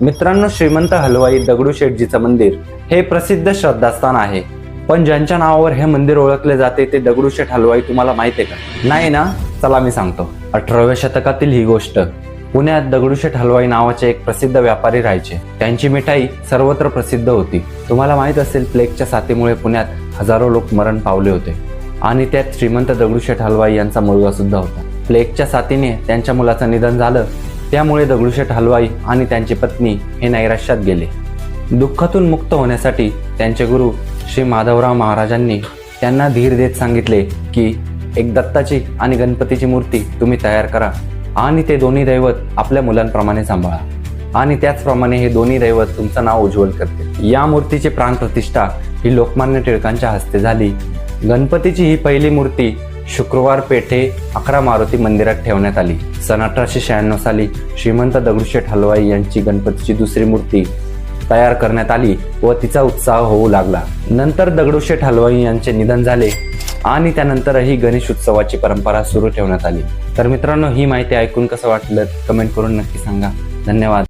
मित्रांनो श्रीमंत हलवाई दगडूशेठजीचं मंदिर हे प्रसिद्ध श्रद्धास्थान आहे. पण ज्यांच्या नावावर हे मंदिर ओळखले जाते ते दगडूशेठ हलवाई तुम्हाला माहिती आहे का? नाही ना? चला मी सांगतो. अठराव्या शतकातील ही गोष्ट. पुण्यात दगडूशेठ हलवाई नावाचे एक प्रसिद्ध व्यापारी राहायचे. त्यांची मिठाई सर्वत्र प्रसिद्ध होती. तुम्हाला माहीत असेल प्लेगच्या साथीमुळे पुण्यात हजारो लोक मरण पावले होते. आणि त्यात श्रीमंत दगडूशेठ हलवाई यांचा मुलगा सुद्धा होता. प्लेगच्या साथीने त्यांच्या मुलाचं निधन झालं. त्यामुळे दगडूशेठ हलवाई आणि त्यांची पत्नी हे नैराश्यात गेले. दुःखातून मुक्त होण्यासाठी त्यांचे गुरु श्री माधवराव महाराजांनी त्यांना धीर देत सांगितले की एक दत्ताची आणि गणपतीची मूर्ती तुम्ही तयार करा आणि ते दोन्ही दैवत आपल्या मुलांप्रमाणे सांभाळा. आणि त्याचप्रमाणे हे दोन्ही दैवत तुमचं नाव उज्ज्वल करते या मूर्तीची प्राणप्रतिष्ठा ही लोकमान्य टिळकांच्या हस्ते झाली. गणपतीची ही पहिली मूर्ती शुक्रवार पेठे अकरा मारुती मंदिरात ठेवण्यात आली. सन अठराशे शहाण्णव साली श्रीमंत दगडूशेठ हलवाई यांची गणपतीची दुसरी मूर्ती तयार करण्यात आली व तिचा उत्साह होऊ लागला. नंतर दगडूशेठ हलवाई यांचे निधन झाले आणि त्यानंतरही गणेश उत्सवाची परंपरा सुरू ठेवण्यात आली. तर मित्रांनो ही माहिती ऐकून कसं वाटलं? कमेंट करून नक्की सांगा. धन्यवाद.